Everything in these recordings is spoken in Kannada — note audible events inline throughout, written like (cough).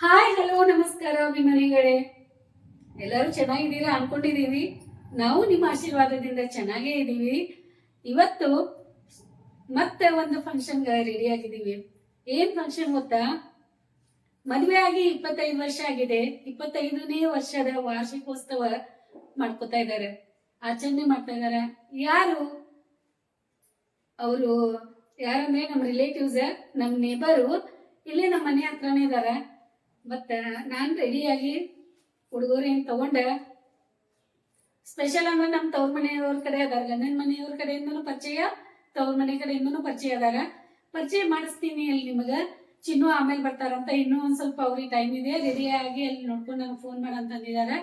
ಹಾಯ್ ಹಲೋ ನಮಸ್ಕಾರ ಅಭಿಮಾನಿಗಳೇ. ಎಲ್ಲರೂ ಚೆನ್ನಾಗಿದ್ದೀರಾ ಅನ್ಕೊಂಡಿದ್ದೀವಿ. ನಾವು ನಿಮ್ಮ ಆಶೀರ್ವಾದದಿಂದ ಚೆನ್ನಾಗೇ ಇದ್ದೀವಿ. ಇವತ್ತು ಮತ್ತೆ ಒಂದು ಫಂಕ್ಷನ್ಗೆ ರೆಡಿ ಆಗಿದ್ದೀವಿ. ಏನ್ ಫಂಕ್ಷನ್ ಗೊತ್ತಾ? ಮದುವೆ ಆಗಿ ಇಪ್ಪತ್ತೈದು ವರ್ಷ ಆಗಿದೆ. ಇಪ್ಪತ್ತೈದನೇ ವರ್ಷದ ವಾರ್ಷಿಕೋತ್ಸವ ಮಾಡ್ಕೊತಾ ಇದ್ದಾರೆ. ಆಚರಣೆ ಮಾಡ್ತಾ ಇದ್ದಾರೆ. ಯಾರು? ಅವರು ಯಾರಂದ್ರೆ ನಮ್ಮ ರಿಲೇಟಿವ್ಸ್ ನಮ್ಮ ನೇಬರು ಇಲ್ಲೇ ನಮ್ಮ ಮನೆ ಹತ್ರನೇ ಇದಾರೆ ಮತ್ತ ನಾನು ರೆಡಿಯಾಗಿ ಹುಡುಗರೇನು ತಗೊಂಡೆ? ಸ್ಪೆಷಲ್ ಅಂದ್ರೆ ನಮ್ಮ ತವ್ರ ಮನೆಯವ್ರ ಕಡೆ ಅದಾರ ಗಂಡನ ಮನೆಯವ್ರ ಕಡೆಯಿಂದನು ಪರಿಚಯ, ತವ್ರ ಮನೆ ಕಡೆಯಿಂದನು ಪರಿಚಯ ಅದಾರ. ಪರಿಚಯ ಮಾಡಿಸ್ತೀನಿ ಅಲ್ಲಿ ನಿಮಗ. ಚಿನ್ನು ಆಮೇಲೆ ಬರ್ತಾರಂತ. ಇನ್ನೂ ಒಂದ್ ಸ್ವಲ್ಪ ಅವ್ರಿಗೆ ಟೈಮ್ ಇದೆ. ರೆಡಿ ಅಲ್ಲಿ ನೋಡ್ಕೊಂಡು ನಂಗೆ ಫೋನ್ ಮಾಡಂತಂದಿದ್ದಾರೆ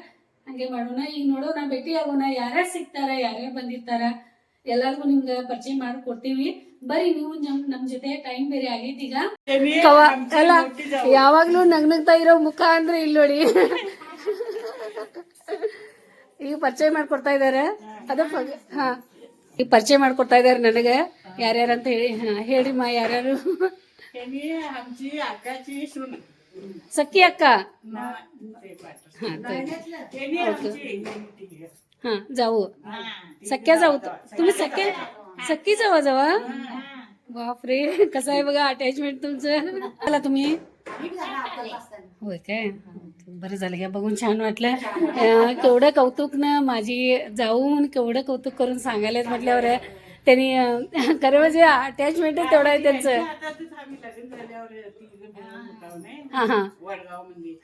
ಹಂಗೆ ಮಾಡೋಣ. ಈಗ ನೋಡೋಣ ಭೇಟಿ ಆಗೋಣ. ಯಾರ್ಯಾರು ಸಿಗ್ತಾರ, ಯಾರ್ಯಾರು ಬಂದಿರ್ತಾರ? ಎಲ್ಲರಿಗೂ ನಿಮ್ಗೆ ಪರಿಚಯ ಮಾಡಿ ಬರಿ ನೀವು ನಮ್ ಜೊತೆ ಟೈಮ್ ಬೇರೆ ಆಗೈತಿ ಈಗ. ಅಲ್ಲ ಯಾವಾಗ್ಲೂ ನಗ್ನಗ್ತಾ ಇರೋ ಮುಖ ಅಂದ್ರೆ ಇಲ್ ನೋಡಿ. ಈಗ ಪರಿಚಯ ಮಾಡ್ಕೊಡ್ತಾ ಇದಾರೆ. ಅದ ಹಾ. ಈಗ ಪರಿಚಯ ಮಾಡ್ಕೊಡ್ತಾ ಇದಾರೆ ನನಗೆ. ಯಾರ್ಯಾರ ಅಂತ ಹೇಳಿ ಹೇಳಿ ಮಾ ಯಾರ್ಯಾರು? ಸಖಿ ಅಕ್ಕ. हा. जाऊ. सख्या जाऊ. तुम्ही सख्या सख्खी जावा जावा. बापरे कसं आहे बघा अटॅचमेंट तुमचं. आला तुम्ही? होय काय? बरं झालं घ्या बघून छान वाटलं. केवढं कौतुक ना माझी जाऊन केवढं कौतुक करून सांगायला म्हटल्यावर त्यांनी खरं म्हणजे अटॅचमेंटच तेवढं आहे त्यांचं. हां हां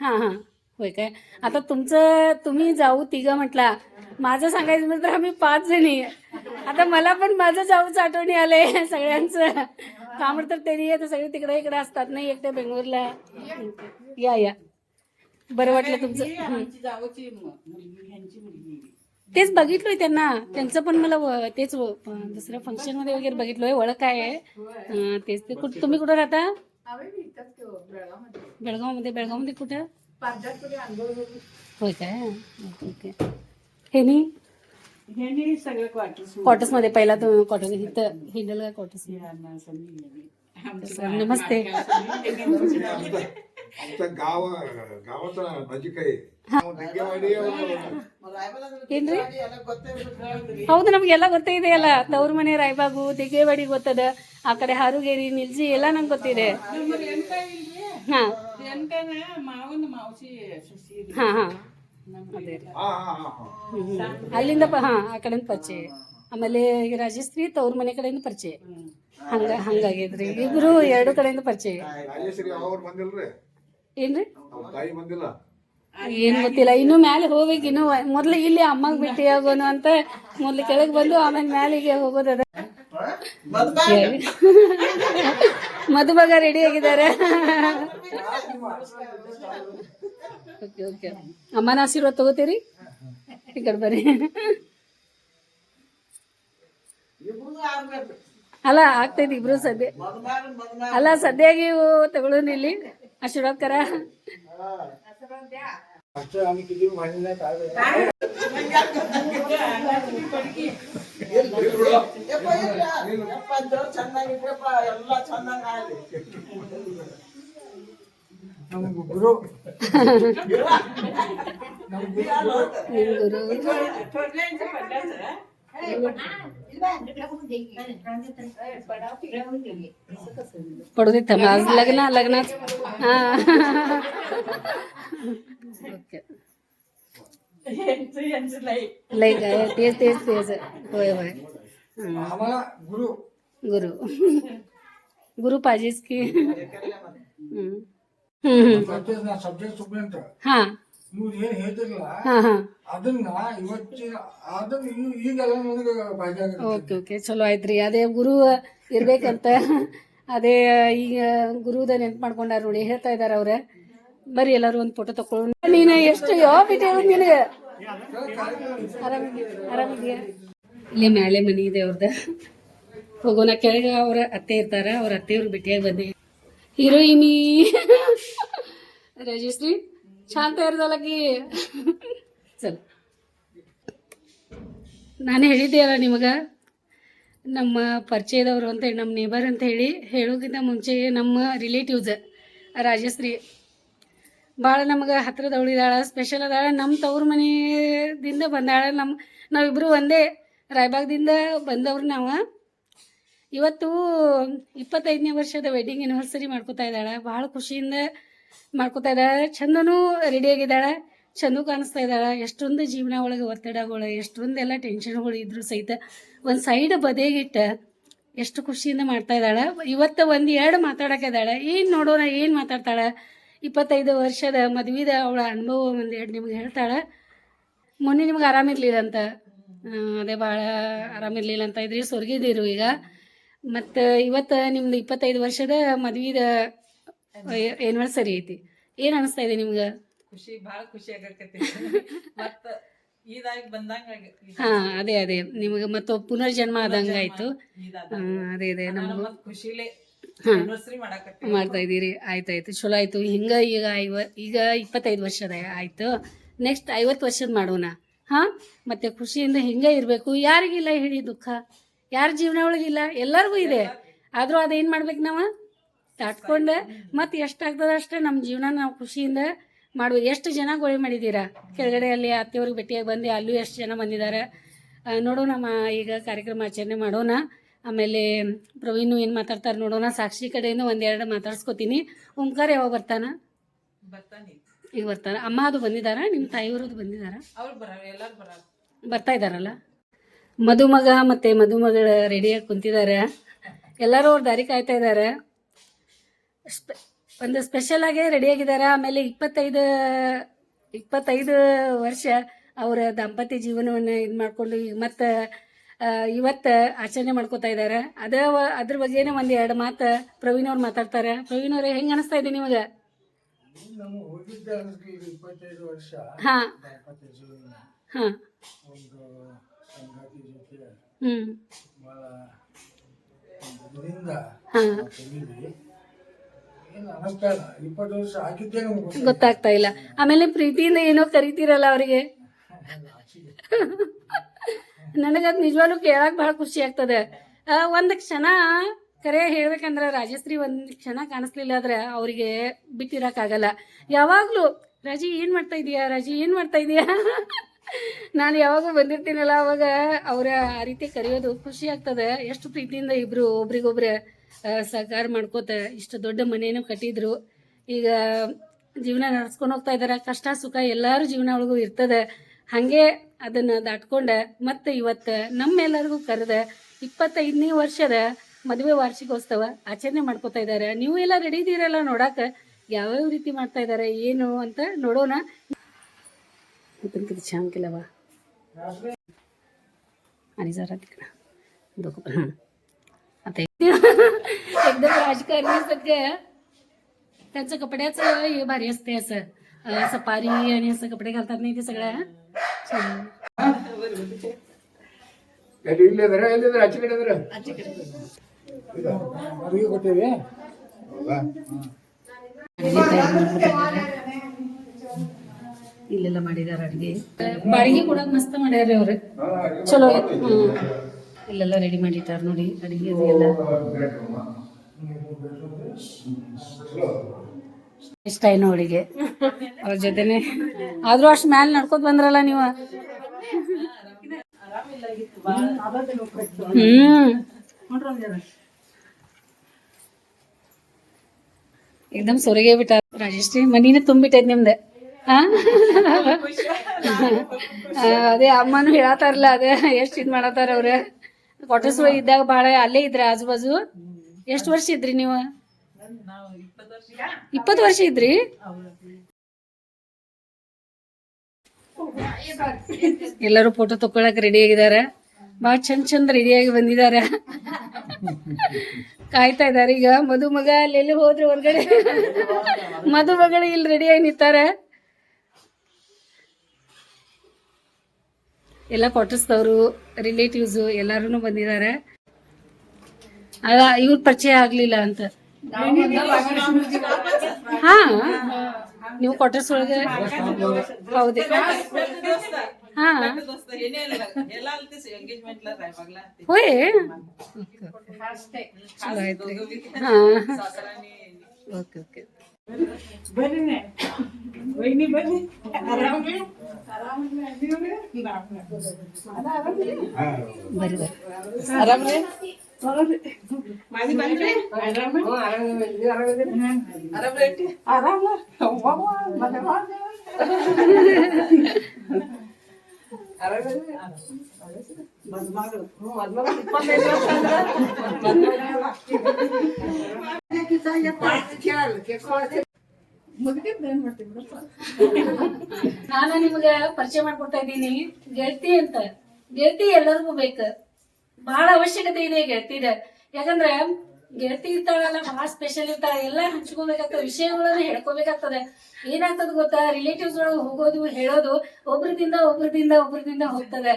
हां हां. होय काय? आता तुमचं तुम्ही जाऊ तिघं म्हटला. माझं सांगायचं म्हटलं तर आम्ही पाच जणी आता मला पण माझं जाऊच आठवणी आले सगळ्यांचं. का म्हणतं तर त्यांनी आता सगळे तिकडे इकडे असतात नाही एकट्या बेंगलोरला. या या. बरं वाटलं तुमचं. हं. तेच बघितलोय त्यांना. त्यांचं पण मला व- तेच व- दुसऱ्या फंक्शनमध्ये वगैरे बघितलोय ओळख आहे. हं, तेच ते कुठं तुम्ही कुठं राहता? बेळगावमध्ये बेळगावमध्ये कुठं होय काय? ओके. ओके हे नी ह्यांनी सगळं क्वार्टर्स क्वार्टर्स मध्ये पहिला तो क्वार्टर्स इथं हिंडल क्वार्टर्स नमस्ते आमचं गाव गावाचा नजीक आहे ಲಿಂಗೇವಾಡಿ ಏನ್ರಿ ಹೌದು ನಮ್ಗೆಲ್ಲ ಗೊತ್ತಿದೆ ಎಲ್ಲ ತವ್ರ ಮನೆ ರಾಯಬಾಗು ದಿಗ್ಗೇವಾಡಿ ಗೊತ್ತದ ಆ ಕಡೆ ಹಾರುಗೇರಿ ನಿಲ್ಜಿ ಎಲ್ಲ ನಂಗೆ ಗೊತ್ತಿದೆ ಹಾ ಮಾವನ ಮಾವಸಿ ಸಸಿ ಹಾ ಹಾ ಅದೇ ರೀ. ಅಲ್ಲಿಂದ ಪ- ಹಾ ಆ ಕಡೆಯಿಂದ ಪರಿಚಯ. ಆಮೇಲೆ ಈಗ ರಾಜಶ್ರೀ ತವ್ರ ಮನೆ ಕಡೆಯಿಂದ ಪರಿಚಯ. ಹಂಗ ಹಂಗಾಗಿದ್ರಿ. ಇಬ್ರು ಎರಡು ಕಡೆಯಿಂದ ಪರಿಚಯ. ಏನ್ರಿ? ಅವ್ರ ತಾಯಿ ಬಂದಿಲ್ಲ? ಏನ್ ಗೊತ್ತಿಲ್ಲ. ಇನ್ನು ಮ್ಯಾಲೆ ಹೋಗ್ಬೇಕು. ಇನ್ನು ಮೊದ್ಲು ಇಲ್ಲಿ ಅಮ್ಮಗ್ ಭೇಟಿ ಆಗೋನು ಅಂತ ಮೊದ್ಲು ಕೆಳಗ್ ಬಂದು ಆಮೇಲೆ ಮ್ಯಾಲಿಗೆ ಹೋಗೋದದ ಮದುಮಗ ರೆಡಿ ಆಗಿದ್ದಾರೆ. ಓಕೆ ಓಕೆ ಅಮ್ಮನ ಆಶೀರ್ವಾದ ತಗೋತೀರಿ ಈ ಕಡೆ ಬರ್ರಿ ಅಲ್ಲ ಆಗ್ತೈತಿ ಇಬ್ರು ಸದ್ಯ ಅಲ್ಲ ಸದ್ಯಾಗಿ ಇವು ತಗೊಳ್ಳೋಣ ಇಲ್ಲಿ ಆಶೀರ್ವಾದ ಕರ ಚೆನ್ನಾಗಿ ಎಲ್ಲ ಚೆನ್ನಾಗಿ ಗುರು पडू देत आज लग्न लग्नाच हा ओके काय तेच तेच तेच होय होय गुरु. गुरु पाहिजेच की. Subject okay okay. ಚಲೋ ಆಯ್ತ್ರಿ. ಅದೇ ಗುರು ಇರ್ಬೇಕಂತ. ಅದೇ ಈಗ ಗುರುದ ನೆನ್ಪ್ ಮಾಡ್ಕೊಂಡಾರ ನೋಡಿ ಹೇಳ್ತಾ ಇದಾರ ಅವ್ರ. ಬರೀ ಎಲ್ಲಾರು ಒಂದ್ ಫೋಟೋ ತಕೊಳ್ಳೋಣ ನೀನು ಎಷ್ಟು ಯೋ ನಿನಗೆ ಇಲ್ಲೇ ಮ್ಯಾಲೆ ಮನಿ ಇದೆ ಅವ್ರದ. ಹೋಗೋಣ ಕೆಳಗೆ ಅವ್ರ ಅತ್ತೆ ಇರ್ತಾರ. ಅವ್ರ ಅತ್ತೆಯವ್ರು ಭೇಟಿಯಾಗಿ ಬಂದೆ ಹೀರೋಯಿನಿ. राजश्री छान तयार झाला की चल ನಾನು ಹೇಳಿದ್ದೆ ಅಲ್ಲ ನಿಮಗೆ ನಮ್ಮ ಪರಿಚಯದವರು ಅಂತ ಹೇಳಿ ನಮ್ಮ ನೇಬರ್ ಅಂತ ಹೇಳಿ ಹೇಳೋಕ್ಕಿಂತ ಮುಂಚೆ ನಮ್ಮ ರಿಲೇಟಿವ್ಸ್ ರಾಜಶ್ರೀ ಭಾಳ ನಮ್ಗೆ ಹತ್ರದವಳು ಇದ್ದಾಳ ಸ್ಪೆಷಲ್ ಅದಾಳ ನಮ್ಮ ತವ್ರ ಮನೆಯಿಂದ ಬಂದಾಳ ನಮ್ಮ ನಾವಿಬ್ಬರು ಒಂದೇ ರಾಯಬಾಗದಿಂದ ಬಂದವ್ರು ನಾವು ಇವತ್ತು ಇಪ್ಪತ್ತೈದನೇ ವರ್ಷದ ವೆಡ್ಡಿಂಗ್ ಆ್ಯನಿವರ್ಸರಿ ಮಾಡ್ಕೋತಾ ಇದ್ದಾಳೆ ಭಾಳ ಖುಷಿಯಿಂದ ಮಾಡ್ಕೋತಾ ಇದ್ದಾಳೆ. ಚಂದನೂ ರೆಡಿಯಾಗಿದ್ದಾಳೆ ಚಂದ ಕಾಣಿಸ್ತಾ ಇದ್ದಾಳೆ. ಎಷ್ಟೊಂದು ಜೀವನ ಒಳಗೆ ಒತ್ತಡಗಳು, ಎಷ್ಟೊಂದೆಲ್ಲ ಟೆನ್ಷನ್ಗಳು ಇದ್ರು ಸಹಿತ ಒಂದು ಸೈಡ್ ಬದಿಗಿಟ್ಟು ಎಷ್ಟು ಖುಷಿಯಿಂದ ಮಾಡ್ತಾ ಇದ್ದಾಳೆ. ಇವತ್ತು ಒಂದು ಎರಡು ಮಾತಾಡೋಕಿದ್ದಾಳೆ ಏನು ನೋಡೋಣ, ಏನು ಮಾತಾಡ್ತಾಳೆ. ಇಪ್ಪತ್ತೈದು ವರ್ಷದ ಮದುವೆದ ಅವಳ ಅನುಭವ ಒಂದು ಎರಡು ನಿಮ್ಗೆ ಹೇಳ್ತಾಳೆ. ಮೊನ್ನೆ ನಿಮ್ಗೆ ಆರಾಮಿರ್ಲಿಲ್ಲ ಅಂತ. ಅದೇ ಭಾಳ ಆರಾಮಿರ್ಲಿಲ್ಲ ಅಂತ ಇದ್ರಿ. ಸೊರ್ಗಿದಿರು ಈಗ. ಮತ್ತು ಇವತ್ತು ನಿಮ್ದು ಇಪ್ಪತ್ತೈದು ವರ್ಷದ ಮದುವೆದ ಆ್ಯನಿವರ್ಸರಿ ಐತಿ. ಏನ್ ಅನಿಸ್ತಾ ಇದೆ ನಿಮ್ಗ? ಖುಷಿ ಬಹಳ ಖುಷಿ ಆಗಕತ್ತಿ (laughs) ಮತ್ತ ಇದಾಗಿ ಬಂದಂಗ ಹಾಂ ಅದೇ ಅದೇ. ನಿಮಗ ಮತ್ತೆ ಪುನರ್ಜನ್ಮ ಆದಂಗ ಆಯ್ತು ಅದೇ ಅದೇ. ನಮ್ಗ ಖುಷಿಲೇ. ಆನಿವರ್ಸರಿ ಮಾಡ್ತಾ ಇದೀರಿ ಆಯ್ತಾಯ್ತು. ಚಲೋ ಆಯ್ತು. ಹಿಂಗ ಈಗ ಐವ ಈಗ ಇಪ್ಪತ್ತೈದು ವರ್ಷದ ಆಯ್ತು. ನೆಕ್ಸ್ಟ್ ಐವತ್ತು ವರ್ಷದ ಮಾಡೋಣ. ಹಾ? ಮತ್ತೆ ಖುಷಿಯಿಂದ ಹಿಂಗ ಇರಬೇಕು. ಯಾರಿಗಿಲ್ಲ ಹೇಳಿ ದುಃಖ. ಯಾರ ಜೀವನ ಒಳಗಿಲ್ಲ? ಎಲ್ಲರಿಗೂ ಇದೆ. ಆದರೂ ಅದೇನು ಮಾಡ್ಬೇಕು ನಾವು? ದಾಟ್ಕೊಂಡು ಮತ್ತೆ ಎಷ್ಟಾಗ್ತದೆ ಅಷ್ಟೇ ನಮ್ಮ ಜೀವನ ನಾವು ಖುಷಿಯಿಂದ ಮಾಡ್ಬೋದು. ಎಷ್ಟು ಜನ ಗೋಳಿ ಮಾಡಿದ್ದೀರಾ? ಕೆಳಗಡೆ ಅಲ್ಲಿ ಅತ್ತೆಯವ್ರಿಗೆ ಭೇಟಿಯಾಗಿ ಬಂದು ಅಲ್ಲೂ ಎಷ್ಟು ಜನ ಬಂದಿದ್ದಾರೆ? ನೋಡೋಣ ಈಗ ಕಾರ್ಯಕ್ರಮ ಆಚರಣೆ ಮಾಡೋಣ. ಆಮೇಲೆ ಪ್ರವೀಣು ಏನು ಮಾತಾಡ್ತಾರೆ ನೋಡೋಣ. ಸಾಕ್ಷಿ ಕಡೆಯಿಂದ ಒಂದೆರಡು ಮಾತಾಡ್ಸ್ಕೊತೀನಿ. ಓಂಕಾರ ಯಾವಾಗ ಬರ್ತಾನ? ಈಗ ಬರ್ತಾರ ಅಮ್ಮ ಅದು ಬಂದಿದ್ದಾರ? ನಿಮ್ಮ ತಾಯಿಯವ್ರದ್ದು ಬಂದಿದ್ದಾರ? ಬರ್ತಾ ಇದ್ದಾರಲ್ಲ? ಮದುಮಗ ಮತ್ತು ಮದುಮಗಳ ರೆಡಿಯಾಗಿ ಕುಂತಿದ್ದಾರೆ. ಎಲ್ಲರೂ ಅವ್ರ ದಾರಿ ಕಾಯ್ತಾ ಇದ್ದಾರೆ. ಸ್ಪೆ ಒಂದು ಸ್ಪೆಷಲ್ ಆಗಿ ರೆಡಿಯಾಗಿದ್ದಾರೆ ಆಮೇಲೆ ಇಪ್ಪತ್ತೈದು ಇಪ್ಪತ್ತೈದು ವರ್ಷ ಅವರ ದಾಂಪತ್ಯ ಜೀವನವನ್ನು ಇದು ಮಾಡಿಕೊಂಡು ಮತ್ತು ಇವತ್ತು ಆಚರಣೆ ಮಾಡ್ಕೋತಾ ಇದ್ದಾರೆ. ಅದ ಅದ್ರ ಬಗ್ಗೆನೇ ಒಂದು ಎರಡು ಮಾತು ಪ್ರವೀಣ್ ಅವ್ರು ಮಾತಾಡ್ತಾರೆ. ಪ್ರವೀಣ್ ಅವ್ರೆ ಹೆಂಗೆ ಅನಿಸ್ತಾ ಇದೆ ನಿಮಗೆ? ಹಾಂ. ಹಾಂ. ಹ್ಞೂ ಹಾಂ. ಗೊತ್ತಾಗ್ತಾ ಇಲ್ಲ. ಆಮೇಲೆ ಪ್ರೀತಿಯಿಂದ ಏನೋ ಕರಿತೀರಲ್ಲ ಅವರಿಗೆ? ನನಗದು ನಿಜವಾಗ್ಲೂ ಕೇಳಕ್ ಬಹಳ ಖುಷಿ ಆಗ್ತದೆ. ಒಂದು ಕ್ಷಣ ಕರೆ ಹೇಳ್ಬೇಕಂದ್ರೆ ರಾಜಶ್ರೀ ಒಂದು ಕ್ಷಣ ಕಾಣಿಸ್ಲಿಲ್ಲ ಆದ್ರೆ ಅವರಿಗೆ ಆಗಲ್ಲ ಯಾವಾಗಲೂ, ರಾಜಿ, ಏನು ಮಾಡ್ತಾ ಇದೀಯಾ? ರಾಜಿ, ಏನು ಮಾಡ್ತಾ ಇದೀಯಾ? ನಾನು ಯಾವಾಗೂ ಬಂದಿರ್ತೀನಲ್ಲ, ಅವಾಗ ಅವರ ಆ ರೀತಿ ಕರೆಯೋದು ಖುಷಿ ಆಗ್ತದೆ. ಎಷ್ಟು ಪ್ರೀತಿಯಿಂದ ಇಬ್ರು ಒಬ್ರಿಗೊಬ್ರು ಸಹಕಾರ ಮಾಡ್ಕೋತ ಇಷ್ಟು ದೊಡ್ಡ ಮನೆಯೂ ಕಟ್ಟಿದ್ರು. ಈಗ ಜೀವನ ನಡ್ಸ್ಕೊಂಡು ಹೋಗ್ತಾ ಇದ್ದಾರೆ ಕಷ್ಟ ಸುಖ ಎಲ್ಲರೂ ಜೀವನ ಒಳಗೂ ಇರ್ತದೆ. ಹಾಗೆ ಅದನ್ನು ದಾಟ್ಕೊಂಡ ಮತ್ತೆ ಇವತ್ತು ನಮ್ಮೆಲ್ಲರಿಗೂ ಕರೆದ ಇಪ್ಪತ್ತೈದನೇ ವರ್ಷದ ಮದುವೆ ವಾರ್ಷಿಕೋತ್ಸವ ಆಚರಣೆ ಮಾಡ್ಕೋತಾ ಇದ್ದಾರೆ ನೀವು ಎಲ್ಲ ರೆಡಿ ಇದ್ದೀರಲ್ಲ ನೋಡಕ್ಕೆ ಯಾವ್ಯಾವ ರೀತಿ ಮಾಡ್ತಾ ಇದ್ದಾರೆ ಏನು ಅಂತ ನೋಡೋಣ. ಇದಕ್ಕೆ ಚಾಂಕಿಲ್ಲವ आणि आता (laughs) एकदम राजकारणी सगळं त्यांचं कपड्याचं हे भारी असते असं अं, सफारी आणि असं कपडे घालतात नाही ते सगळं छान ಎಲ್ಲಿ ಇಲ್ಲಿದ್ರೆ ಎಲ್ಲಿದ್ರೆ ಆಚೆ ಕಡೆ ಇದ್ರೆ ಮದುವೆ ಕೊಟ್ಟೇವಿ ಅಡಿಗೆ ತಯಾರು ಮಾಡ್ಕೊತಿದ್ದಾರೆ. ಇಲ್ಲೆಲ್ಲ ಮಾಡಿದಾರೆ ಅಡಿಗೆ ಬಾಡಿಗೆ ಕೂಡ ಮಸ್ತ್ ಮಾಡ್ಯಾರ ಅವ್ರು ಚಲೋ ಐತ್. ಹ್ಮ್ ಇಲ್ಲೆಲ್ಲ ರೆಡಿ ಮಾಡಿಟ್ಟಾರ ನೋಡಿ ಅಡಿಗೆ ಅದು ಎಲ್ಲ ಇಷ್ಟ ಏನು ಅಡಿಗೆ ಅವ್ರ ಜೊತೆನೆ ಆದ್ರೂ ಅಷ್ಟು ಮ್ಯಾಲೆ ನಡ್ಕೊತ ಬಂದ್ರಲ್ಲ ನೀವು ಹ್ಮ್ एकदम ಸೊರಗೆ ಬಿಟ್ಟ ರಾಜಶ್ರೀ ಮನಿನ ತುಂಬಿಟ್ಟೈತಿ ನಿಮ್ದು ಆ? ಆ, ಅದೇ ಅಮ್ಮನೂ ಹೇಳತ್ತಾರಲ್ಲ ಅದೇ ಎಷ್ಟು ಇದು ಮಾಡತ್ತಾರ ಅವ್ರ ಕ್ವಾರ್ಟರ್ಸ್ ಇದ್ದಾಗ ಬಹಳ ಅಲ್ಲೇ ಇದ್ರ ಆಜು ಬಾಜು ಎಷ್ಟು ವರ್ಷ ಇದ್ರಿ ನೀವು? ಇಪ್ಪತ್ತು ವರ್ಷ ಇದ್ರಿ? ಎಲ್ಲರೂ ಫೋಟೋ ತಕೊಳಕ್ ರೆಡಿ ಆಗಿದ್ದಾರೆ ಬಹಳ ಚಂದ ಚಂದ ರೆಡಿಯಾಗಿ ಬಂದಿದ್ದಾರೆ ಕಾಯ್ತಾ ಇದ್ದಾರೆ ಈಗ. ಮದುಮಗ ಅಲ್ಲೆಲ್ಲಿ ಹೋದ್ರೆ ಹೊರಗಡೆ. ಮದುಮಗಳು ಇಲ್ಲಿ ರೆಡಿಯಾಗಿ ನಿಂತಾರೆ. ಎಲ್ಲ ಕ್ವಾರ್ಟರ್ಸ್ದವರು ರಿಲೇಟಿವ್ಸು ಎಲ್ಲರೂ ಬಂದಿದ್ದಾರೆ ಇವ್ರ ಪರಿಚಯ ಆಗ್ಲಿಲ್ಲ ಅಂತ. ಹಾ ನೀವು ಕ್ವಾರ್ಟರ್ಸ್ ಒಳಗೆ ಹೌದೇ. ಹಾ. ದೋಸ್ತ ಏನೇ ಇಲ್ಲ ಎಲ್ಲ ಅಲ್ತಿ ಎಂಗೇಜ್ಮೆಂಟ್ ಲ ರಾಯಬಾಗ್ಲ ಅಂತಿ ಹೋಯ್ ಚಲೋ ಆಯ್ತ್ರಿ ಹಾ ಸಾಸರಾಣಿ ಓಕೆ ಓಕೆ ಬರ್ರಿನೇ ವೈನಿ ಬನ್ನಿ ಆರಾಮ್ರಿ ಆರಾಮ್ರಿ ಅದೀವ್ರಿ ಆರಾಮ್ರಿ ಬರೋರಿ ಮಾದಿ ಬಂದ್ರಿ ಆರಾಮ ಆರಾಮ್ರಿ ಆರಾಮ ಅವ್ವ ಮನೆ ಮದ್ಮಗಳು ಮದ್ಮಗಳು ಇಪ್ಪತ್ತೈದು ವರ್ಷ ಅಂದ್ರೆ ಮುಗಿದ ಏನ್ ಮಾಡ್ತೀವಿ ಬಿಡಪ್ಪ ನಾನು ನಿಮ್ಗೆ ಪರಿಚಯ ಮಾಡ್ಕೊಡ್ತಾ ಇದ್ದೀನಿ. ಗೆಳತಿ ಅಂತ. ಗೆಳತಿ ಎಲ್ಲರಿಗೂ ಬೇಕ. ಬಹಳ ಅವಶ್ಯಕತೆ ಇದೆ ಗೆಳತಿದ ಯಾಕಂದ್ರೆ ಗೆಳತಿ ಇರ್ತಾಳಲ್ಲ ಬಹಳ ಸ್ಪೆಷಲ್ ಇರ್ತಾಳ. ಎಲ್ಲಾ ಹಂಚ್ಕೋಬೇಕಾಗ್ತದೆ ವಿಷಯಗಳನ್ನ ಹೇಳ್ಕೋಬೇಕಾಗ್ತದೆ. ಏನಾಗ್ತದ ಗೊತ್ತಾ? ರಿಲೇಟಿವ್ಸ್ ಒಳಗೆ ಹೋಗೋದು ಹೇಳೋದು ಒಬ್ರದಿಂದ ಒಬ್ರದಿಂದ ಒಬ್ರದಿಂದ ಹೋಗ್ತದೆ.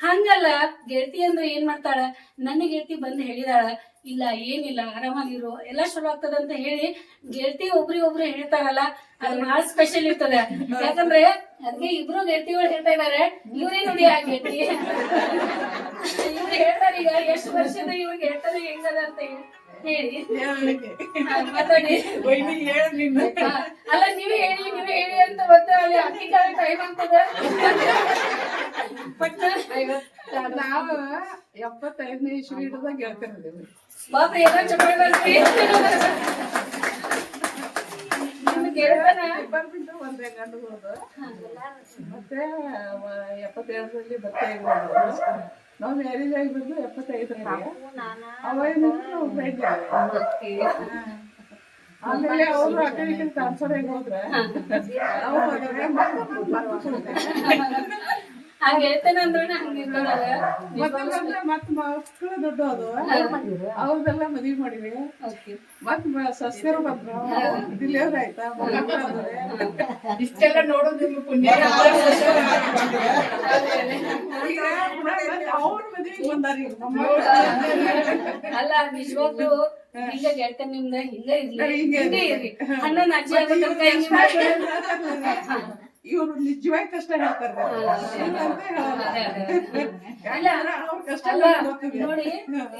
ಹಂಗಲ್ಲ ಗೆಳತಿ ಅಂದ್ರೆ ಏನ್ ಮಾಡ್ತಾಳ? ನನ್ನ ಗೆಳತಿ ಬಂದು ಹೇಳಿದಾಳ. ಇಲ್ಲ, ಏನಿಲ್ಲ, ಆರಾಮಾಗಿರು. ಎಲ್ಲ ಚಲೋ ಆಗ್ತದ ಅಂತ ಹೇಳಿ ಗೆಳತಿ ಒಬ್ರಿ ಒಬ್ರು ಹೇಳ್ತಾರಲ್ಲ, ಅದು ಬಹಳ ಸ್ಪೆಷಲ್ ಇರ್ತದೆ. ಯಾಕಂದ್ರೆ ಅದಕ್ಕೆ ಇಬ್ರು ಗೆಳತಿಗಳು ಹೇಳ್ತಾ ಇದಾರೆ. ಇವ್ರೇ ನೋಡಿ ಆ ಗೆಳತಿ. ಹೇಳ್ತಾರೆ ಈಗ ಎಷ್ಟು ವರ್ಷದ ಇವ್ರಿಗೆ ಹೇಳ್ತಾರೆ ಹೆಂಗದ ಅಂತ ಹೇಳಿ. ಅಲ್ಲ, ನೀವೇ ಹೇಳಿ ನೀವೇ ಹೇಳಿ ಅಂತ ಮತ್ತೆ ಅಲ್ಲಿ ಅಕ್ಕಿ ಕಾಲ ಟೈಮ್ ನಾವು ಎಪ್ಪತ್ತೈದನೇ ಇಸ್ವಿ ಹಿಡಿದಾಗ ಗೆಳತನ ಬರ್ಬಿಟ್ಟು ಒಂದೇ ಗಂಡು ಹೋದ. ಮತ್ತೆ ಎಪ್ಪತ್ತೇಳರಲ್ಲಿ ಬರ್ತಾ ಇದ್ವಿ ನಾವು ಮ್ಯಾರೇಜ್ ಆಗಿಬಿಟ್ಟು ಎಪ್ಪತ್ತೈದರಲ್ಲಿ. ಅವಾಗ ನಾವು ಫ್ರೆಂಡ್ ಆಮೇಲೆ ಅವರು ಆ ಕಡೆ ಈ ಕಡೆ ಟ್ರಾನ್ಸ್ಫರ್ ಆಗಿ ಹೋದ್ರೆ ನಾವು ಮದುವೆ ಮತ್ತೆ ಮಕ್ಕಳು ದೊಡ್ಡ ಅದು ಅವ್ರದೆಲ್ಲ ಮದ್ವಿ ಮಾಡಿವಿ. ಮತ್ ಸಸ್ಯರು ಬಂದ್ರು. ಡಿಲಿವರಿ ಆಯ್ತಾ ಇಷ್ಟೆಲ್ಲ ನೋಡೋದಿಲ್ಲ ಪುಣ್ಯ. ಅವ್ರ ಮದುವೆಗೆ ಬಂದಾರಿ ಅಲ್ಲ ನಿಜವಾಗ್ಲೂ ಹಿಂಗ ಗೆಳತನ ನಿಮ್ದ ಹಿಂಗ ಇರ್ಲಿ. ಹಿಂಗೆ ಇರ್ಲಿ. ಹನ್ನೊಂದು ಅಜ್ಜಿ ಇವ್ರು ನಿಜವಾಗಿ ಕಷ್ಟ ಹೇಳ್ತಾರೆ ನೋಡಿ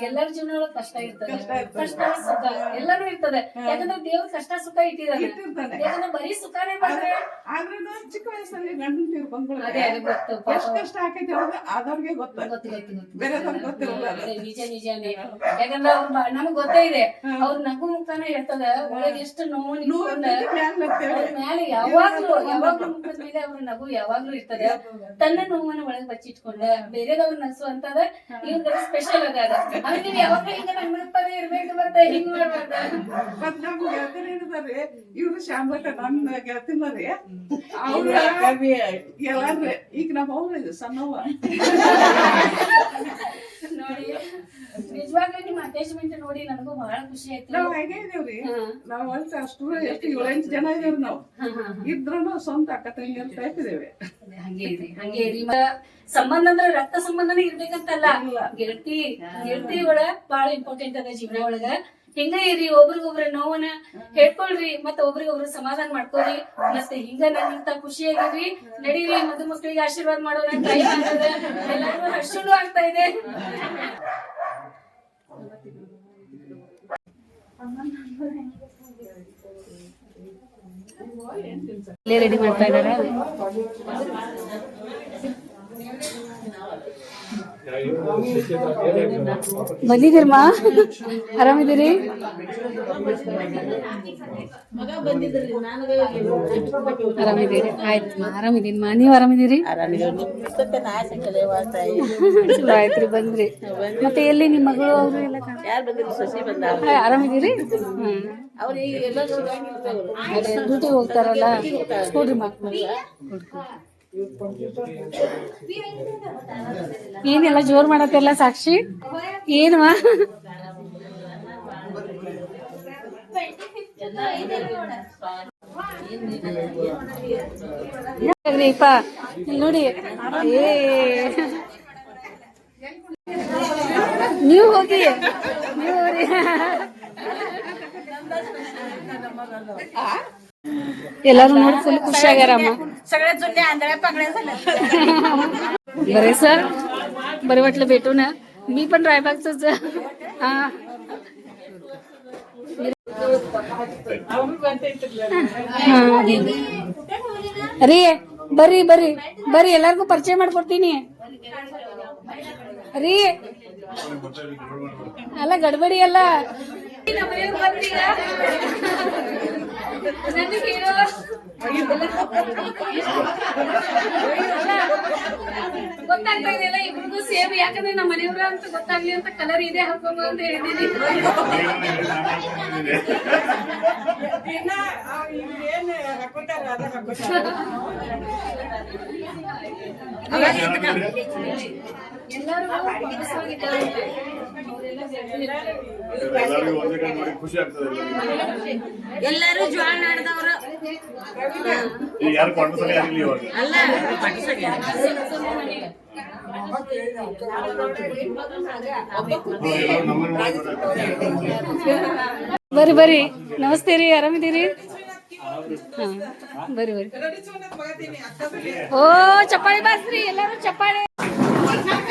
ಎಲ್ಲರ ಜೀವನ ಒಳಗ್ ಕಷ್ಟ ಇರ್ತದೆ. ಕಷ್ಟ ಸುಖ. ಎಲ್ಲಾನು ಇರ್ತದೆ. ಯಾಕಂದ್ರೆ ದೇವ್ರ ಕಷ್ಟ ಸುಖ ಇಟ್ಟಿದ್ದಾರೆ. ಯಾಕಂದ್ರೆ ಬರೀ ಸುಖನೇ ಬಂದ್ರೆ ಆದ್ರೆ ಇದು ಚಿಕ್ಕ ವಯಸ್ಸಲ್ಲಿ ಗಂಡನ್ ಗೊತ್ತು. ಪಾಪ. ಎಷ್ಟು ಕಷ್ಟ ಆಕೈತಿ ಅವ್ರಿಗೆ? ಆದವ್ರಿಗೆ ಗೊತ್ತ. ಗೊತ್ತು ಗೊತ್ತು ಗೊತ್ತು ಬೇರೆದವ್ರಿಗೆ ಗೊತ್ತಿರಲ್ಲ. ನಿಜ ನಿಜಾನೇ. ಯಾಕಂದ್ರೆ ಅವ್ರ ನಮಗ್ ಗೊತ್ತೇ ಇದೆ. ಅವ್ರ ನಗು ಮುಖಾನ ಇರ್ತದೆ. ಒಳಗೆ ಎಷ್ಟು ನೋವು ಮ್ಯಾಲೆ ಯಾವಾಗ್ಲೂ ಯಾವಾಗ್ಲೂ ಮುಖದ ಮೇಲೆ ಅವ್ರ ನಗು ಯಾವಾಗ್ಲೂ ಇರ್ತದೆ. ತನ್ನ ನೋವನ್ನ ಒಳಗ್ ಬಚ್ಚಿಟ್ಕೊಂಡ ಬೇರೆದವ್ರ ನಗ್ಸುವಂತದ ಇವ್ರ ಸ್ಪೆಷಲ್ ಅದ ಅದ ಅಂದ್ರೆ ನೀವ್ ಯಾವಾಗ್ಲೂ ಹಿಂಗ ನಗ್ನಗ್ತಾನೆ ಇರ್ಬೇಕು ಬರ್ತಾ ಹಿಂಗ್ ಮಾಡ್ಬಾರ್ದ. ಮತ್ತ್ ನಮ್ ಗೆಳತಿಯರ್ ಏನಿದಾರೆ ಇವ್ರು ಶಾಂಬಟ ನನ್ನ ಗೆಳತಿನರೇ ಅವ್ರ ಎಲ್ಲಾರ್ರಿ ಈಗ ನಮ್ಮ ಅವ್ರ ಸಣ್ಣವ್ವ. ನೋಡಿ ನಿಜವಾಗ್ಲೂ ನಿಮ್ಮ ಅಟ್ಯಾಚ್ಮೆಂಟ್ ನೋಡಿ ನನಗೂ ಬಹಳ ಖುಷಿ ಆಯ್ತು. ನಾವು ಹಾಗೆ ಇದೀವ್ರಿ. ನಾವ್ ಅಂತ ಅಷ್ಟು ಎಷ್ಟು ಏಳೆಂಟು ಜನ ಇದೀವ್ರಿ ನಾವು. ಇದ್ರೂ ಸ್ವಂತ ಅಕ್ಕ ತಂಗಿಯರ್ ಟೈಪ್ ಇದೇವೆ ಹಂಗೆ ಇರಿ ಹಂಗೆ ಮ- ಸಂಬಂಧ ಅಂದ್ರೆ ರಕ್ತ ಸಂಬಂಧನೇ ಇರ್ಬೇಕಂತಲ್ಲ. ಗೆಳತಿ ಗೆಳತಿ ಒಳ ಬಹಳ ಇಂಪಾರ್ಟೆಂಟ್ ಅದ ಜೀವನ ಒಳಗ. ಹಿಂಗ ಇರಿ, ಒಬ್ರಿಗೊಬ್ರ ನೋವನ್ನ ಹೇಳ್ಕೊಳ್ರಿ, ಮತ್ತ ಒಬ್ರಿಗೊಬ್ರು ಸಮಾಧಾನ ಮಾಡ್ಕೊರಿ ಮತ್ತೆ ಹಿಂಗ ನನ್ನಂತ ಖುಷಿಯಾಗಿರಿ. ನಡೀರಿ ಮದು ಮಕ್ಕಳಿಗೆ ಆಶೀರ್ವಾದ ಮಾಡೋಣ ಟ್ರೈ ಆಗ್ತದೆ ಎಲ್ಲರೂ ಆಗ್ತಾ ಇದೆ. ರೆಡಿ ಮಾಡ್ತಾ ಇದಾರ ಬಂದಿದ್ದೀರಮ್ಮ ಆರಾಮಿದ್ದೀರಿ? ಆರಾಮಿದ್ದೀರಿ. ಆರಾಮಿದ್ದೀನಿ ಮಾ. ನೀವು ಆರಾಮಿದ್ದೀರಿ? ಚಲೋ ಆಯ್ತ್ರಿ, ಬಂದ್ರಿ. ಮತ್ತೆ ಎಲ್ಲಿ ನಿಮ್ಮ ಮಗಳು, ಅವರು ಎಲ್ಲ ಆರಾಮಿದ್ದೀರಿ? ಹ್ಮ್. ಅದೇ ಡ್ಯೂಟಿ ಹೋಗ್ತಾರಲ್ಲ? ಕೊಡ್ರಿ ಮಕ್ಕಳು ಏನೆಲ್ಲ ಜೋರ್ ಮಾಡತ್ತೆಲ್ಲ ಸಾಕ್ಷಿ? ಏನಮ್ಮ ಇಪ್ಪ ನೋಡಿ. ನೀವು ಹೋಗಿ. ನೀವು ಹೋಗಿ. ಎಲ್ಲಾರು ನೋಡಿ ಫುಲ್ ಖುಷಿ ಆಗ್ಯಾರಮ್ಮ सगळे जुने आंधळ्या पांगड्या झाल्या बरे सर बरं वाटलं भेटून मी पण रायबागच हा ಅವ್ರು ಬಂತೈತಿರ್ಲ हा ರೀ ಬರ್ರಿ ಬರ್ರಿ ಬರ್ರಿ ಎಲ್ಲಾರ್ಗೂ ಪರಿಚಯ ಮಾಡ್ಕೊಡ್ತೀನಿ ರೀ ಅಲ್ಲ ಗಡ್ಬಡಿ ಅಲ್ಲ ಗೊತ್ತಾಗ್ತಾ ಇದೆಯಲ್ಲ ಇಬ್ರಿಗೂ ಸೇಮ್ ಯಾಕಂದ್ರೆ ನಮ್ಮ ಮನೆಯವ್ರ ಅಂತ ಗೊತ್ತಾಗ್ಲಿ ಅಂತ ಕಲರ್ ಇದೆ ಹಾಕೋದು ಅಂತ ಹೇಳಿದೀನಿ ಎಲ್ಲರೂ ಖುಷಿ ಆಗ್ತದೆ. ಎಲ್ಲರೂ ಜ್ವಾಳ ಮಾಡಿದವರು ಈಗ ಯಾರು ಇವಾಗ? ಅಲ್ಲ ಪಟ್ಟು ಸರಿ ಎಲ್ಲರೂ ನಮ್ಮನ್ನ ನೋಡಿ ಗೊತ್ತಾಗ್ತದೆ. ಬರ್ರಿ ಬರ್ರಿ. ನಮಸ್ತೆ ರೀ ಆರಾಮಿದ್ದೀರಿ? ಹಾ ಬರ್ರಿ ಬರ್ರಿ. ಓ ಚಪ್ಪಾಳಿ ಬಾಸ್ರಿ ಎಲ್ಲರೂ ಚಪ್ಪಾಳಿ.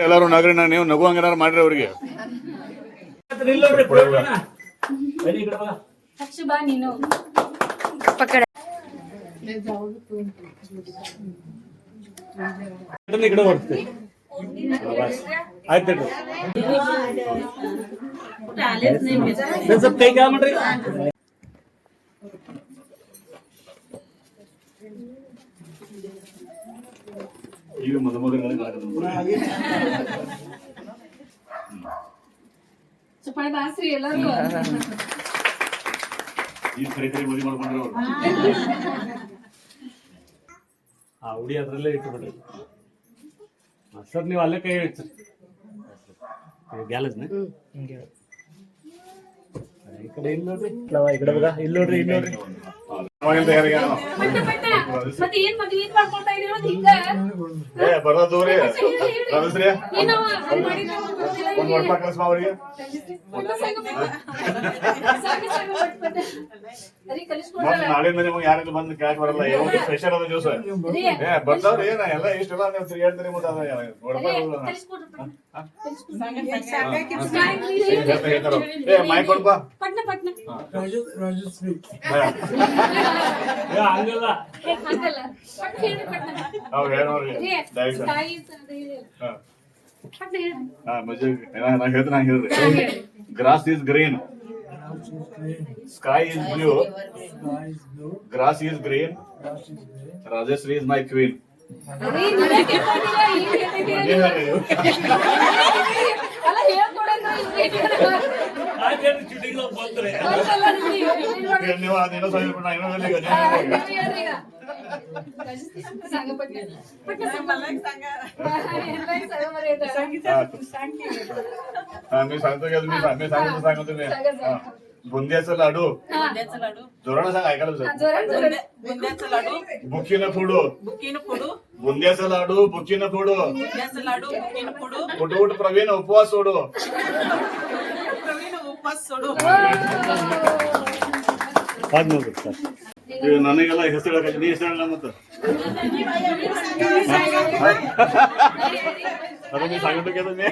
ಎಲ್ಲರೂ ನಗರಿನ ನೀವು ನಗು ಹಂಗೇನಾರು ಮಾಡ್ರಿ ಅವ್ರಿಗೆ. ಆಯ್ತು ಸ್ವಲ್ಪ ಕೈ ಕಾಲ್ ಮಾಡ್ರಿ. ಈಗ ಮದುಮಗನಿಗೆ ಈಗ ಕರಿ ಕರಿ ಮದುವೆ ಮಾಡ್ಕೊಂಡ್ರೆ ಅವ್ರು. ಆ ಹುಡಿ ಅದ್ರಲ್ಲೇ ಇಟ್ಟು ಬಿಡ್ರಿ ಸರ್ ನೀವು ಅಲ್ಲೇ ಕೈ ಇಡ್ರಿ ಗ್ಯಾಲಸ್ನ ಈ ಕಡೆ ಇಲ್ಲಿ ನೋಡ್ರಿ. ಈ ಇಲ್ಲಿ ನೋಡ್ರಿ ಇಲ್ಲ ನೋಡ್ರಿ. ಮತ್ತೆ ಏನ್ ಮದ್ವೆ ಏನ್ ಮಾಡ್ಕೊಳ್ತಾ ಇದೀರೋ ಹಿಂಗ? ಒಂದ್ ಹೊಡ್ಪ ಕಳ್ಸ್ಮ ಅವ್ರಿಗೆ ಮತ್ತ್. ನಾಳೆಯಿಂದ ನಿಮ್ಗೆ ಯಾರಿಗೂ ಬಂದು ಕೇಳಕ್ ಬರಲ್ಲ. ಯಾವಾಗ ಸ್ಪೆಷಲ್ ಅದ ಜ್ಯೂಸ್ ರೀ, ಏ ಬರ್ತಾವ್ರಿ ಏನ ಎಲ್ಲ ಇಷ್ಟೆಲ್ಲ ನೀವು ತಿರ್ಗಾಡ್ತೀರಿ ಮತ್ತೆ ಅದ ಹೇಳ್ತಾರ? ಏ ಮೈಕ್ ಕೊಡ್ಪ. ಪಟ್ನ ಪಟ್ನ. ರಾಜು ರಾಜಶ್ರೀ ಏ, ಹಂಗಲ್ಲ. ಹಂಗಲ್ಲ. ಅವ್ರು ಹೇಳೋರಿಗೆ ದಯವಿಟ್ಟು. Grass is green sky is blue Sky is blue, grass is green grass is green. Rajashree is my queen ರೀ, हा मी सांगतो की तुम्ही मी सांगतो तुम्ही बुंद्याचं लाडू. जोरानं सांग ऐकायला बुंद्याचं लाडू बुकीनं फोडू. बुकीनं फोडू बुंद्याचं लाडू बुकीनं फोडू. लाडू बुकीनं फोडू उठ उठ प्रवीण उपवास सोडू. प्रवीण उपवास सोडू. ನನಗೆಲ್ಲ ಹೆಸರು ಹೇಳಕ್ಕೆ ನೀ ಹೆಸರು ಹೇಳ ಮತ್ತೆ? ಅದು ನೀ ಸಾಗಿಬಿಟ್ಟಿಗೆ ನೀ.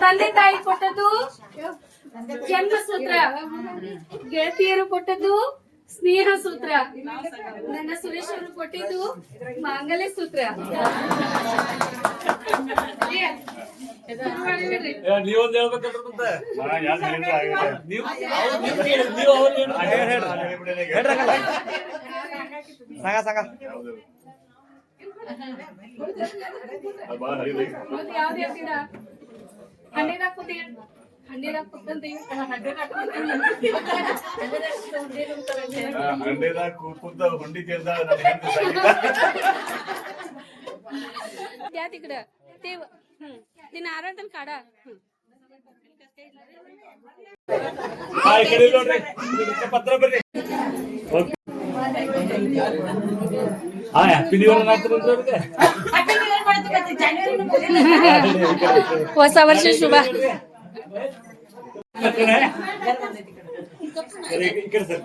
ತಂದೆ ತಾಯಿ ಕೊಟ್ಟದ್ದು? ಜನ್ಮಸೂತ್ರ. ಗೆಳತಿಯರು ಕೊಟ್ಟದ್ದು? ಸ್ನೇಹ ಸೂತ್ರ. ನನ್ನ ಸುರೇಶ್ ಅವರು ಕೊಟ್ಟಿದ್ದು ಮಾಂಗಲ್ಯ ಸೂತ್ರ. ಹಣ್ಣಿನ ಕುದಿ ಹಣ್ಣಿನ ಕುತ್ತಂತ ಹಾ, ಹಂಡೆದಾಗ ಕೂ- ಕೂತ ಹುಂಡಿ ಕೇಳ್ದ ನನ್ನ ಹೆಂಡ್ತಿ ಸಂಗೀತ त्या तिकडं ते ಹ್ಮ್ ದಿನ ಆರಾಧನ್ ಕಾಡ ಹ್ಮ್ ಹಾ ಈ ಕಡೆ ಇಲ್ಲಿ ನೋಡ್ರಿ ಇದಕ್ಕೆ ಪತ್ರ ಬರ್ರಿ ಓಕೆ ಹಾ ಹ್ಯಾಪಿ ನ್ಯೂ ಇಯರ್ ಆಗ್ತದೆ ಅವ್ರಿಗೆ ಹೊಸ ವರ್ಷ ಶುಭ ಈ ಕಡೆ ಸರ್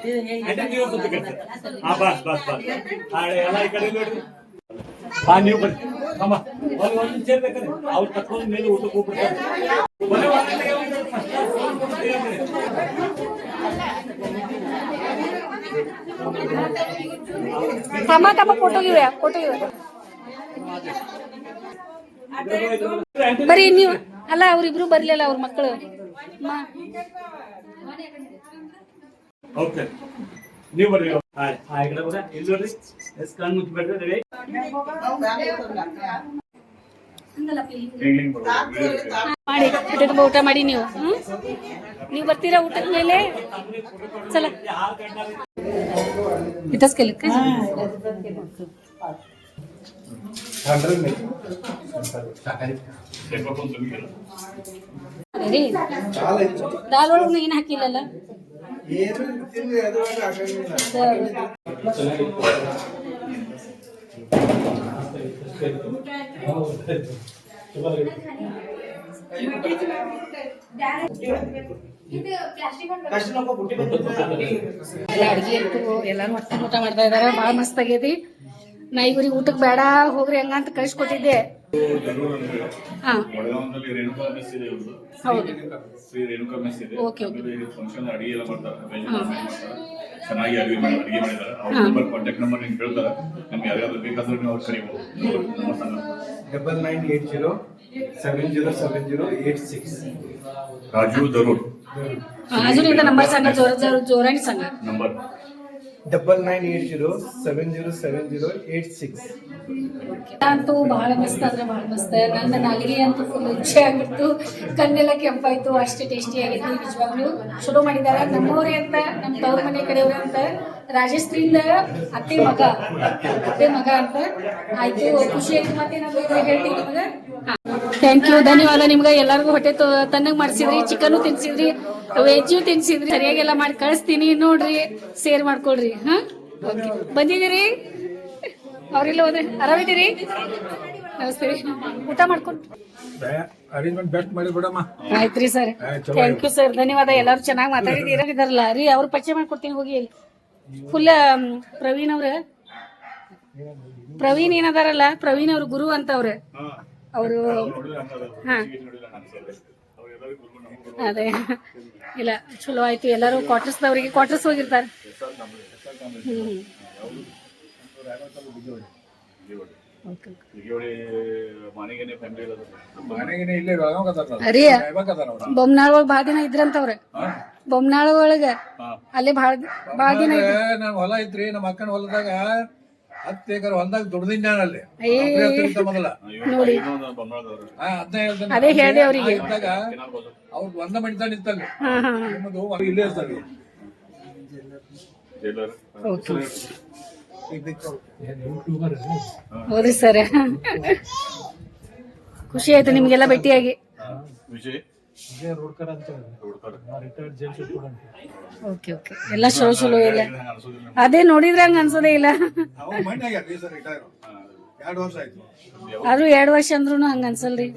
ಹ್ಯಾಪಿ ನ್ಯೂ ಇಯರ್ ಅಂತ ಕಡೆ ಸರ್ ಹಾ ಬಸ್ ಬಸ್ ಬಸ್ ಹಾ ಎಲ್ಲ ಈ ಕಡೆ ನೋಡ್ರಿ ಹಾ ನೀವು ಬರ್ರಿ ಅಮ್ಮ ಒಂದು ಒಂದು ಚೇರ್ ಬೇಕಾದ್ರೆ ಅವ್ರು ತಕ್ಕೊಂಡು ಮೇಲೆ ಊಟಕ್ಕೆ ಹೋಗ್ಬಿಡ್ತಾರೆ ಬನ್ನಿ, ಒಂದ್ ಗಂಟೆಗೆ ಹೋಗ್ಬಿಡ್ತಾರೆ. ತಮ್ಮ ತಮ್ಮ ಫೋಟೋ ಇವೆ ಫೋಟೋ ಇವೆ ಬರೀ ನೀವು ಅಲ್ಲ ಅವ್ರಿಬ್ರು ಬರ್ಲಿಲ್ಲ ಅವ್ರ ಮಕ್ಕಳು. ಓಕೆ ನೀವು ಬರ್ರಿ. ಹಾ ಹಾ ಈ ಕಡೆ ಬರ್ರಿ ಇಲ್ಲಿ ನೋಡ್ರಿ. ಎಸ್ ಕಣ್ಣು ಮುಚ್ಚಿಬಿಡ್ರಿ ರೆಡಿ ಮಾಡಿ ಊಟ ತುಂಬ ಊಟ ಮಾಡಿ ನೀವು. ಹ್ಮ್? ನೀವು ಬರ್ತೀರಾ ಊಟದ ಮೇಲೆ? ಚಲ. ಇಟಸ್ ಕೇಳಕ್ಕ ರೀ ದಾಲ್ ಒಳಗೆ ಏನು ಹಾಕಿಲ್ಲಲ್ಲ? ಅಡ್ಗಿ ಇತ್ತು ಎಲ್ಲಾರು ಹೊಟ್ಟೆ ಊಟ ಮಾಡ್ತಾ ಇದಾರೆ ಭಾಳ ಮಸ್ತ್ ಆಗೈತಿ ನಾ ಇವ್ರಿಗೆ ಊಟಕ್ಕೆ ಬೇಡ ಹೋಗ್ರಿ ಹಂಗಂತ ಕಳ್ಸಿಕೊಟ್ಟಿದ್ದೆ. ಹಾ. ವಡಗಾಂವದಲ್ಲಿ ರೇಣುಕಾ ಮೆಸ್ ಇದೆ ಇವ್ರದ್ದು. ಹೌದು. ಶ್ರೀ ರೇಣುಕಾ ಮೆಸ್ ಇದೆ. Okay, okay. ಫಂಕ್ಷನ್ ಅಡಿಗೆ ಎಲ್ಲ ಮಾಡ್ತಾರೆ. ವೆಜ್ ಚೆನ್ನಾಗಿ ಅಡಿಗೆ ಮಾಡಿ ಅಡಿಗೆ ಮಾಡಿದ್ದಾರೆ. ಅವ್ರ ನಂಬರ್ ಕಾಂಟ್ಯಾಕ್ಟ್ ನಂಬರ್ ನಿಮ್ಗೆ ಹೇಳ್ತಾರೆ. ನಿಮ್ಗೆ ಯಾವ್ಯಾವ್ದು ಬೇಕಾದ್ರೆ ನೀವು ಅವ್ರು ಕರಿಬೋದು. ನಮ್ಮ ಸಂಘ double nine eight zero seven zero seven zero eight six. Raju Darur number. Double nine eight zero seven zero seven zero eight six ಅಂತೂ ಬಹಳ ಮಸ್ತ್ ಅಂದ್ರೆ ಬಹಳ ಮಸ್ತ್. ನನ್ನ ನಾಲಿಗೆ ಅಂತೂ ಫುಲ್ ರುಚಿ ಆಗಿತ್ತು ಕಣ್ಣೆಲ್ಲ ಕೆಂಪಾಯ್ತು, ಅಷ್ಟೇ ಟೇಸ್ಟಿ ಆಗಿತ್ತು. ನಿಜವಾಗ್ಲೂ ಶುರು ಮಾಡಿದಾರ ನಮ್ಮವ್ರೆ ಅಂತ ನಮ್ಮ ತವ್ರ ಮನೆ ಕಡೆಯವ್ರೆ ಅಂತ. ರಾಜಶ್ರೀಯಿಂದ ಅತ್ತೆ ಮಗ ಅತ್ತೆ ಮಗ ಅಂತ. ಆಯ್ತು, ಖುಷಿ ಆಯ್ತು ಮತ್ತೆ ನಾವು ಹೇಳ್ತೀವಿ ನಿಮಗೆ? ಥ್ಯಾಂಕ್ ಯು ಧನ್ಯವಾದ ನಿಮ್ಗೆ. ಎಲ್ಲರಿಗೂ ಹೊಟ್ಟೆ ತನ್ನಗ್ ಮಾಡಿಸಿದ್ರಿ ಚಿಕನ್ ತಿನ್ಸಿದ್ರಿ ವೆಜ್ಜು ತಿನ್ಸಿದ್ರಿ ಸರಿಯಾಗೆಲ್ಲ ಮಾಡಿ ಕಳಿಸ್ತೀನಿ. ನೋಡ್ರಿ ಸೇರ್ ಮಾಡ್ಕೊಳ್ರಿ ಹಾ? ಬಂದಿದ್ದೀರಿ? ಅವ್ರಿಲ್ಲ ಹೋದ್ರೆ ಆರಾಮಿದ್ದೀರಿ? ನಮಸ್ತೆ ರೀ. ಊಟ ಮಾಡ್ಕೊಂಡು. ಆಯ್ತ್ರಿ ಸರ್. Thank you sir. ಧನ್ಯವಾದ. ಎಲ್ಲರೂ ಚೆನ್ನಾಗಿ ಮಾತಾಡಿದಿರಲ್ಲ ಇದಾರಲ್ಲ. ರೀ ಅವ್ರ ಪರಿಚಯ ಮಾಡ್ಕೊಡ್ತೀನಿ ಹೋಗಿ ಇಲ್ಲಿ. ಫುಲ್ ಪ್ರವೀಣ್ ಅವ್ರ. ಪ್ರವೀಣ್ ಏನದಾರಲ್ಲ ಪ್ರವೀಣ್ ಅವ್ರ ಗುರು ಅಂತ ಅವ್ರ ಅವರು ಹಾಂ. ಅದೇ. ಇಲ್ಲ ಚಲೋ ಆಯ್ತು. ಎಲ್ಲರೂ ಕ್ವಾರ್ಟರ್ಸ್ದವ್ರಿಗೆ ಕ್ವಾರ್ಟರ್ಸ್ ಹೋಗಿರ್ತಾರೆ. ಬೊಮ್ಮನಾಳ ಒಳಗ್ ಭಾಳ ದಿನ ಇದ್ರಂತವ್ರ ಬೊಮ್ನಾಳ್ ಒಳಗ. ಅಲ್ಲೇ ಭಾಳ ಭಾಳ ದಿನ ಇದ್ರು ಹೊಲ ಐತ್ರಿ ನಮ್ಮ ಅಕ್ಕನ ಹೊಲದಾಗ ಹತ್ತು ಎಕರೆ ಹೊಲದಾಗ ದುಡ್ದಿನ ಅಲ್ಲಿ ಮೊದಲ. ಅದೇ ಅವ್ರಿಗೆ. ಅವ್ರು ಒಂದ ಮಣಿತ ನಿಂತಲ್ಲಿ ನಿಮ್ಮದು ಇಲ್ಲೇ ಇರ್ತಾರೆ ಹೌದ್ರಿ ಸರ್. ಖುಷಿ ಆಯ್ತು ನಿಮ್ಗೆಲ್ಲ ಭೇಟಿಯಾಗಿ. ವಿಜಯ್. ರೋಡ್ಕರ್ ಓಕೆ ಓಕೆ ಎಲ್ಲ ಚಲೋ ಚಲೋ ಇಲ್ಲ ಅದೇ ನೋಡಿದ್ರೆ ಹಂಗ ಅನ್ಸೋದೇ ಇಲ್ಲ. ಅವ್ರು ಮಣ್ಣೆ ಆಗ್ಯಾರ ಸರ್ ರಿಟೈರ್ ಎರಡು ವರ್ಷ ಆಯ್ತು. ಆದ್ರೂ ಎರಡು ವರ್ಷ ಅಂದ್ರೂ ಹಂಗ ಅನ್ಸಲ್ರಿ.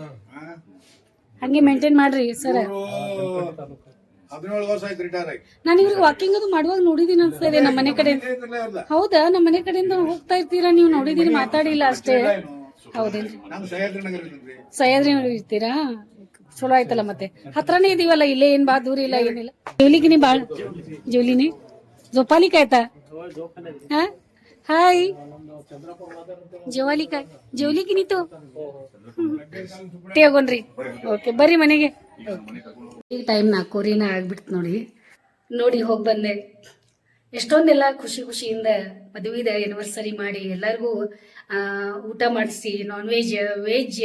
ಹಂಗೆ ಮೇಂಟೈನ್ ಮಾಡ್ರಿ ಸರ್. ಹದಿನೇಳು ವರ್ಷ ಆಯ್ತು ರಿಟೈರ್ ಆಗಿ. ನಾನು ಇವ್ರಿಗೆ ವಾಕಿಂಗ್ ಅದು ಮಾಡುವಾಗ ನೋಡಿದೀನಿ ಅನ್ಸ್ತದೆ ನಮ್ಮ ಮನೆ ಕಡೆ. ಹೌದಾ? ನಮ್ಮ ಮನೆ ಕಡೆಯಿಂದ ಹೋಗ್ತಾ ಇರ್ತೀರಾ? ನೀವು ನೋಡಿದೀರಿ ಮಾತಾಡಿಲ್ಲ ಅಷ್ಟೇ. ಹೌದೇನ್ರಿ? ಸಹ್ಯಾದ್ರಿ ನಗರ ಇರ್ತೀರಾ? ಚಲೋ ಆಯ್ತಲ್ಲ ಮತ್ತೆ? ಹತ್ರನೇ ಇದೀವಲ್ಲ, ಇಲ್ಲೇ ಏನ್ ಬಾ, ದೂರ ಇಲ್ಲ, ಏನಿಲ್ಲ. ಜೋಲಿಗಿನಿ ಬಾಳ್ ಜೋಲಿನಿ ಜೋಪಾಲಿಕ ಆಯ್ತಾ ಹಾ? ಹಾಯ್ ಜೋಲಿಕಾಯ್ ಕಾಯ್ ಜೋಲಿಗಿನಿ ತೋ ತೇಗೋನ್ರಿ ಓಕೆ ಬರ್ರಿ ಮನೆಗೆ. ಟೈಮ್ ಟೈಮ್ ನಾಲ್ಕೂರಿನ ಆಗ್ಬಿಡ್ತು ನೋಡಿ. ನೋಡಿ, ಹೋಗಿ ಬಂದೆ. ಎಷ್ಟೊಂದೆಲ್ಲ ಖುಷಿ ಖುಷಿಯಿಂದ ಮದುವೆದ ಎನಿವರ್ಸರಿ ಮಾಡಿ ಎಲ್ಲರಿಗೂ ಊಟ ಮಾಡಿಸಿ ನಾನ್ ವೆಜ್ ವೆಜ್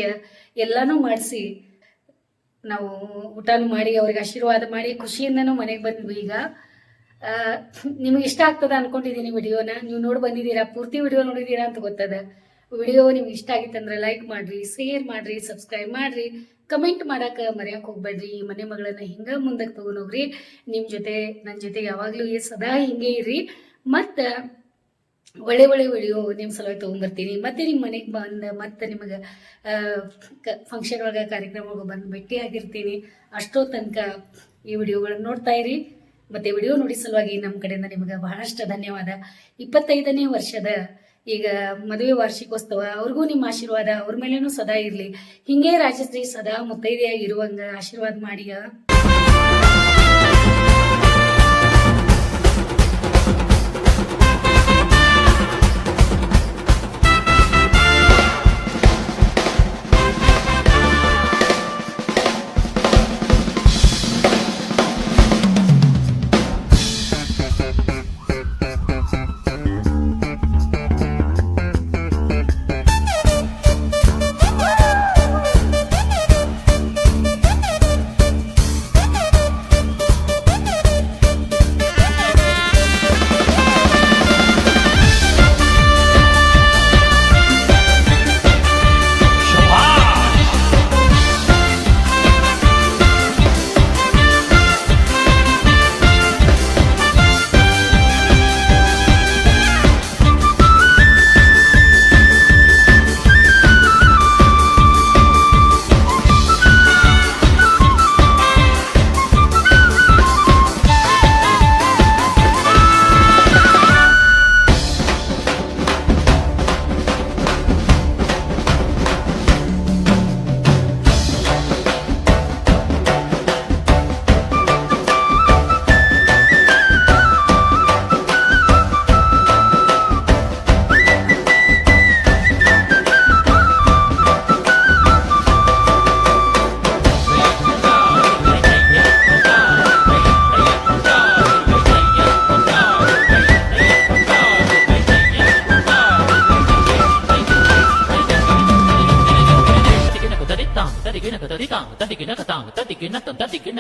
ಎಲ್ಲಾನು ಮಾಡಿಸಿ. ನಾವು ಊಟನೂ ಮಾಡಿ, ಅವ್ರಿಗೆ ಆಶೀರ್ವಾದ ಮಾಡಿ, ಖುಷಿಯಿಂದನೂ ಮನೆಗೆ ಬಂದ್ವಿ ಈಗ. ನಿಮಗೆ ಇಷ್ಟ ಆಗ್ತದ ಅನ್ಕೊಂಡಿದ್ದೀನಿ ವಿಡಿಯೋನ. ನೀವು ನೋಡಿ ಬಂದಿದ್ದೀರಾ, ಪೂರ್ತಿ ವಿಡಿಯೋ ನೋಡಿದ್ದೀರಾ ಅಂತ ಗೊತ್ತದ. ವಿಡಿಯೋ ನಿಮ್ಗೆ ಇಷ್ಟ ಆಗಿತ್ತಂದ್ರೆ ಲೈಕ್ ಮಾಡ್ರಿ ಶೇರ್ ಮಾಡ್ರಿ ಸಬ್ಸ್ಕ್ರೈಬ್ ಮಾಡ್ರಿ. ಕಮೆಂಟ್ ಮಾಡಕ್ಕೆ ಮರೆಯಕ್ಕೆ ಹೋಗ್ಬೇಡ್ರಿ. ಈ ಮನೆ ಮಗಳನ್ನ ಹಿಂಗೆ ಮುಂದಕ್ಕೆ ತಗೊಂಡೋಗ್ರಿ ನಿಮ್ಮ ಜೊತೆ ನನ್ನ ಜೊತೆ ಯಾವಾಗಲೂ ಸದಾ ಹಿಂಗೆ ಇರ್ರಿ ಮತ್ತು ಒಳ್ಳೆ ಒಳ್ಳೆ ವಿಡಿಯೋ ನಿಮ್ಮ ಸಲುವಾಗಿ ತೊಗೊಂಡ್ಬರ್ತೀನಿ ಮತ್ತೆ ನಿಮ್ಮ ಮನೆಗೆ ಬಂದು, ಮತ್ತೆ ನಿಮಗೆ ಫಂಕ್ಷನ್ ಒಳಗೆ ಕಾರ್ಯಕ್ರಮ ಒಳಗೆ ಬಂದು ಭೇಟಿ ಆಗಿರ್ತೀನಿ. ಅಷ್ಟೋ ತನಕ ಈ ವಿಡಿಯೋಗಳನ್ನು ನೋಡ್ತಾ ಇರಿ. ಮತ್ತೆ ವಿಡಿಯೋ ನೋಡಿ ಸಲುವಾಗಿ ನಮ್ಮ ಕಡೆಯಿಂದ ನಿಮಗೆ ಬಹಳಷ್ಟು ಧನ್ಯವಾದ. ಇಪ್ಪತ್ತೈದನೇ ವರ್ಷದ ಈಗ ಮದುವೆ ವಾರ್ಷಿಕೋತ್ಸವ, ಅವ್ರಿಗೂ ನಿಮ್ಮ ಆಶೀರ್ವಾದ, ಅವ್ರ ಮೇಲೇನೂ ಸದಾ ಇರಲಿ. ಹಿಂಗೆ ರಾಜಶ್ರೀ ಸದಾ ಮುತ್ತೈದೆಯಾಗಿ ಇರುವಂಗ ಆಶೀರ್ವಾದ